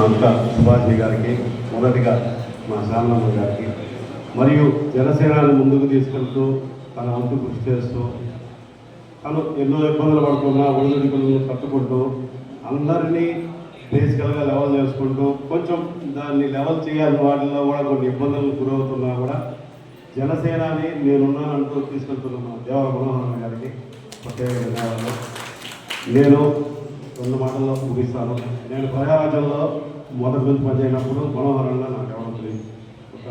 మా అక్క సుభాషి గారికి మొదటిగా మా శ్యామలమ్మ గారికి మరియు జనసేనాన్ని ముందుకు తీసుకెళ్తూ తన వంతు కృషి చేస్తూ తను ఎన్నో ఇబ్బందులు పడుతున్నా ఒడిదుడుకులను తట్టుకుంటూ అందరినీ బేసికల్గా లెవెల్ చేసుకుంటూ కొంచెం దాన్ని లెవెల్ చేయాలి వాటిల్లో కూడా కొన్ని ఇబ్బందులకు గురవుతున్నా కూడా జనసేనాని నేనున్నానంటూ తీసుకెళ్తున్నాను దేవ దేవర మనోహరన్ గారికి ప్రత్యేక నేను రెండు మాటల్లో ముగిస్తాను. నేను ప్రజారాజ్యంలో మొదటి నుంచి పనిచేయనప్పుడు మనోహరంగా నాకు ఎవరు తెలియదు. ఒక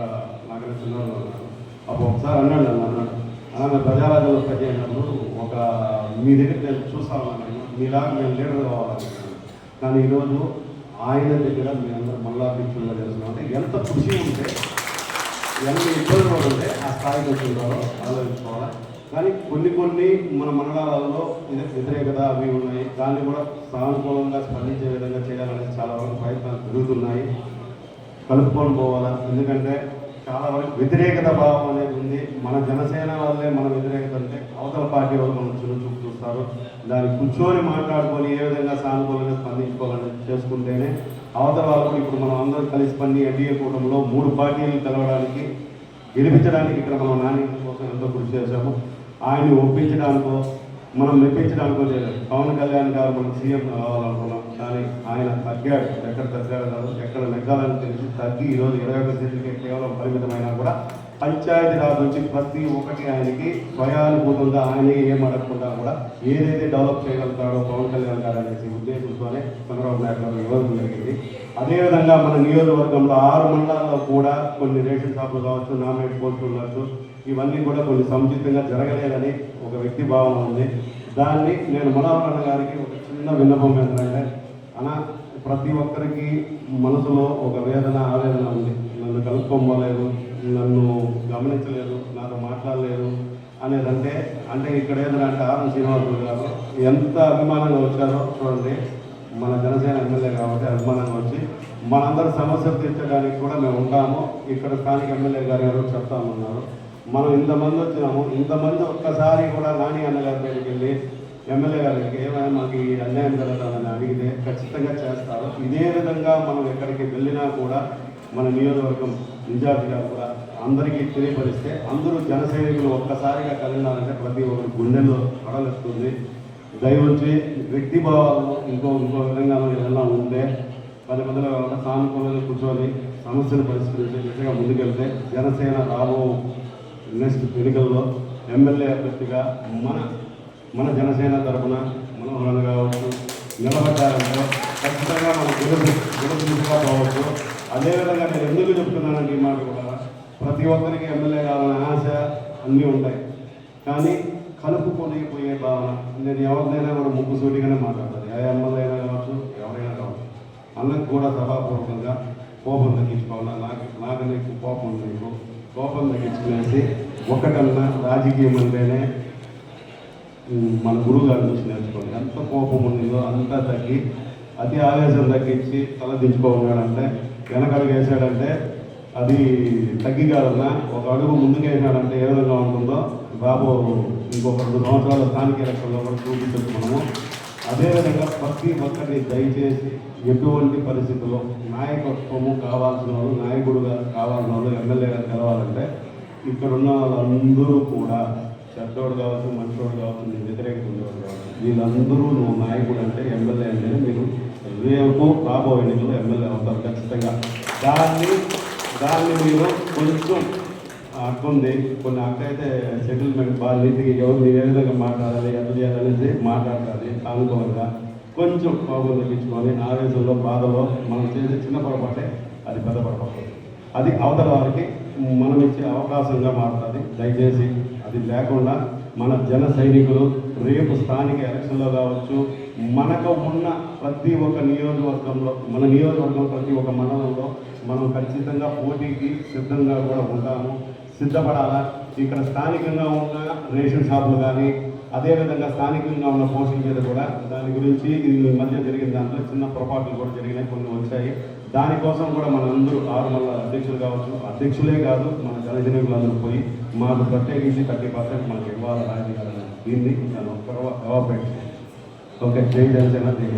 నాకైనా చిన్నవాళ్ళు ఉన్నారు అప్పుడు ఒకసారి అన్నాడు నన్ను అన్నాడు అలాగే ప్రజారాజ్యంలో పనిచేయనప్పుడు ఒక మీ దగ్గర నేను చూస్తా ఉన్నాను మీలాగా నేను లీడర్ కావాలని కానీ ఈరోజు ఆయన దగ్గర మీ అందరూ మళ్ళా పిక్చర్లో చేస్తున్నాం. అంటే ఎంత ఖుషి ఉంటే ఎంత ఇబ్బందులు ఉంటే ఆ స్థాయికి వచ్చిందో ఆలోచించుకోవాలి? కానీ కొన్ని కొన్ని మన మండలాలలో వ్యతిరేకత అవి ఉన్నాయి. దాన్ని కూడా సానుకూలంగా స్పందించే విధంగా చేయాలనే చాలా వరకు ప్రయత్నాలు పెరుగుతున్నాయి. కలుపుకొని పోవాలా? ఎందుకంటే చాలా వరకు వ్యతిరేకత భావం అనేది ఉంది. మన జనసేన వల్లే మన వ్యతిరేకత అంటే అవతల పార్టీ వాళ్ళు మనం చిన్న చూపు చూస్తారు దాన్ని కూర్చొని మాట్లాడుకొని ఏ విధంగా సానుకూలంగా స్పందించుకోవాలని చేసుకుంటేనే అవతల వాళ్ళకు ఇప్పుడు మనం అందరం కలిసి పని ఎన్డీఏ కూటమిలో మూడు పార్టీలు కలవడానికి గెలిపించడానికి ఇక్కడ మనం నాణ్యత కోసం ఎంతో కృషి చేశాము. ఆయన్ని ఒప్పించడానికో మనం మెప్పించడానికో చేయలేదు. పవన్ కళ్యాణ్ గారు మనం సీఎం కావాలనుకున్నాం కానీ ఆయన తగ్గాడు. ఎక్కడ తగ్గాడు కాదు ఎక్కడ నెగ్గాలని తెలిసి తగ్గి ఈరోజు ఇరవై ఒక సీట్లకి కేవలం పరిమితమైనా కూడా పంచాయతీ రాజు నుంచి ప్రతి ఒక్కటి ఆయనకి స్వయానుభూతంగా ఆయన ఏం అడగకుండా కూడా ఏదైతే డెవలప్ చేయగలుగుతాడో పవన్ కళ్యాణ్ గారు అనేసి ఉద్దేశంతోనే చంద్రబాబు నాయుడు గారు ఇవ్వడం జరిగింది. అదేవిధంగా మన నియోజకవర్గంలో ఆరు మండలాల్లో కూడా కొన్ని రేషన్ షాపులు కావచ్చు నామినేట్ పోస్టులు కావచ్చు ఇవన్నీ కూడా కొన్ని సముచితంగా జరగలేదని ఒక వ్యక్తి భావన ఉంది. దాన్ని నేను మనోహరణ గారికి ఒక చిన్న విన్నపం ఏంటంటే అనా ప్రతి ఒక్కరికి మనసులో ఒక వేదన ఆవేదన ఉంది. నన్ను కలుపుకోలేదు నన్ను గమనించలేదు నాతో మాట్లాడలేదు అనేదంటే అంటే ఇక్కడ ఏదైనా అంటే ఆరం శ్రీనివాసులు గారు ఎంత అభిమానంగా వచ్చారో చూడండి. మన జనసేన ఎమ్మెల్యే కాబట్టి అభిమానంగా వచ్చి మనందరి సమస్యలు తీర్చడానికి కూడా మేము ఉంటాము. ఇక్కడ స్థానిక ఎమ్మెల్యే గారు ఎవరో చెప్తామన్నారు మనం ఇంతమంది వచ్చినాము ఇంతమంది ఒక్కసారి కూడా నాని అన్నగారి దగ్గరికి వెళ్ళి ఎమ్మెల్యే గారికి ఏమైనా మాకు ఈ అన్యాయం జరగదని అడిగితే ఖచ్చితంగా చేస్తారు. ఇదే విధంగా మనం ఎక్కడికి వెళ్ళినా కూడా మన నియోజకవర్గం ఇన్ఛార్జిగా కూడా అందరికీ తెలియపరిస్తే అందరూ జనసైనికులు ఒక్కసారిగా కలిగినారంటే ప్రతి ఒక్కరి గుండెల్లో పడలేస్తుంది దయవుంచి వ్యక్తి భావాలు ఇంకో ఇంకో విధంగా ఏదైనా ఉంటే పది మందిలో కాకుండా సానుకూలంగా కూర్చొని సమస్యలు పరిష్కరించి దిశగా ముందుకెళ్తే జనసేన రాబో నెక్స్ట్ ఎన్నికల్లో ఎమ్మెల్యే అభ్యర్థిగా మన మన జనసేన తరఫున మనోహరణ కావచ్చు నిలబడ్డారంటే ఖచ్చితంగా మన గెలుపు కావచ్చు అదేవిధంగా నేను ఎందుకు చెప్తున్నానండి ఈ మాట కూడా ప్రతి ఒక్కరికి ఎమ్మెల్యే కావాలనే ఆశ అన్నీ ఉంటాయి. కానీ కలుపుకొని పోయే భావన నేను ఎవరినైనా కూడా ముక్కు సూటిగానే మాట్లాడతాను. ఏ ఎమ్మెల్యే అయినా కావచ్చు ఎవరైనా కావచ్చు అన్నకు కూడా సభాపూర్వకంగా కోపం తగ్గించుకోవాలా నాకు నాకన్నా ఎక్కువ కోపం ఉంది కోపం తగ్గించుకునేసి ఒకటన్నా రాజకీయం అంటేనే మన గురువు గారి నుంచి నేర్చుకోండి. ఎంత కోపం ఉండిందో అంతా తగ్గి అతి ఆవేశం తగ్గించి తల దించుకోగలడంటే వెనకడుగు వేసాడంటే అది తగ్గి కాదన్నా ఒక అడుగు ముందుకు వేసాడంటే ఏ విధంగా ఉంటుందో బాబు ఇంకొక రెండు సంవత్సరాల స్థానిక ఎలక్షన్లో కూడా చూపించచ్చు మనము. అదేవిధంగా ప్రతి ఒక్కరిని దయచేసి ఎటువంటి పరిస్థితుల్లో నాయకత్వము కావాల్సిన వాళ్ళు నాయకుడుగా కావాల్సిన వాళ్ళు ఎమ్మెల్యేగా తెలవాలంటే ఇక్కడ ఉన్న వాళ్ళందరూ కూడా చెడ్డోడు కావచ్చు మంచోడు కావచ్చు నీ వ్యతిరేకత ఉండేవాడు కావచ్చు వీళ్ళందరూ నువ్వు నాయకుడు అంటే ఎమ్మెల్యే అంటే మీరు రేపు రాబోయే ఎన్నికల్లో ఎమ్మెల్యే అవుతారు ఖచ్చితంగా. దాన్ని దాన్ని మీరు కొంచెం అక్క కొన్ని అక్క అయితే సెటిల్మెంట్ బాగా నీతికి ఎవరు మీరు ఏ విధంగా మాట్లాడాలి ఎంత చేయాలనేది మాట్లాడాలి అనుకోవాలిగా కొంచెం కోపం తగ్గించుకొని ఆవేశంలో బాధలో మనం చేసే చిన్న పొరపాటే అది పెద్ద పొరపాటు. అది అవతల వారికి మనం ఇచ్చే అవకాశంగా మారుతుంది. దయచేసి అది లేకుండా మన జన సైనికులు రేపు స్థానిక ఎలక్షన్లో కావచ్చు మనకు ఉన్న ప్రతి ఒక్క నియోజకవర్గంలో మన నియోజకవర్గం ప్రతి ఒక్క మండలంలో మనం ఖచ్చితంగా పోటీకి సిద్ధంగా కూడా ఉంటాము. సిద్ధపడాలా? ఇక్కడ స్థానికంగా ఉన్న రేషన్ షాపులు కానీ అదేవిధంగా స్థానికంగా ఉన్న పోస్టుల మీద కూడా దాని గురించి ఈ మధ్య జరిగిన దాంట్లో చిన్న పొరపాట్లు కూడా జరిగినాయి కొన్ని వచ్చాయి. దానికోసం కూడా మనందరూ ఆరు మండల అధ్యక్షులు కావచ్చు. అధ్యక్షులే కాదు మన జనజనకులు పోయి మాకు ప్రత్యేకించి థర్టీ పర్సెంట్ మనకి ఇవ్వాలి రాజకీయాలని. దీన్ని నేను ఒక్కరవ ఓకే జై జనసేన జై